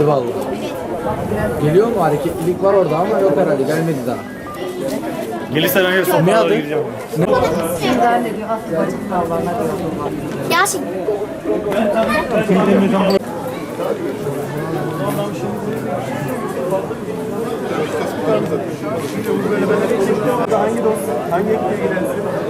Vallahi. Geliyor mu? Hareketlilik var orada ama yok herhalde. Gelmedi daha. Gelirse ben hep Ne sofralara adı? gireceğim. Yasin. Hangi dost? Hangi ekibe girersin?